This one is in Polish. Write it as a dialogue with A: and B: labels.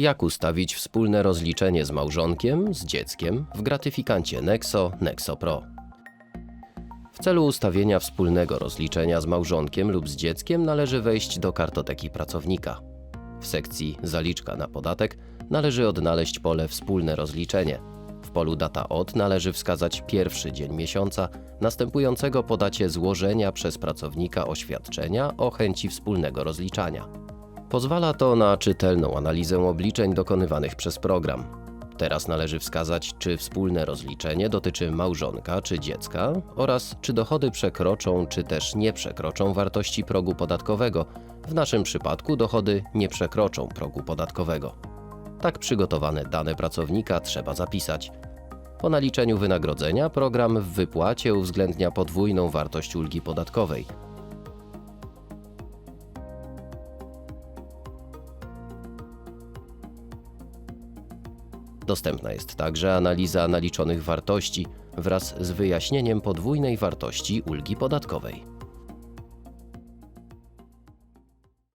A: Jak ustawić wspólne rozliczenie z małżonkiem, z dzieckiem w gratyfikancie Nexo Nexo Pro. W celu ustawienia wspólnego rozliczenia z małżonkiem lub z dzieckiem należy wejść do kartoteki pracownika. W sekcji Zaliczka na podatek należy odnaleźć pole Wspólne rozliczenie. W polu Data od należy wskazać pierwszy dzień miesiąca następującego po dacie złożenia przez pracownika oświadczenia o chęci wspólnego rozliczania. Pozwala to na czytelną analizę obliczeń dokonywanych przez program. Teraz należy wskazać, czy wspólne rozliczenie dotyczy małżonka czy dziecka oraz czy dochody przekroczą czy też nie przekroczą wartości progu podatkowego. W naszym przypadku dochody nie przekroczą progu podatkowego. Tak przygotowane dane pracownika trzeba zapisać. Po naliczeniu wynagrodzenia program w wypłacie uwzględnia podwójną wartość ulgi podatkowej. Dostępna jest także analiza naliczonych wartości wraz z wyjaśnieniem podwójnej wartości ulgi podatkowej.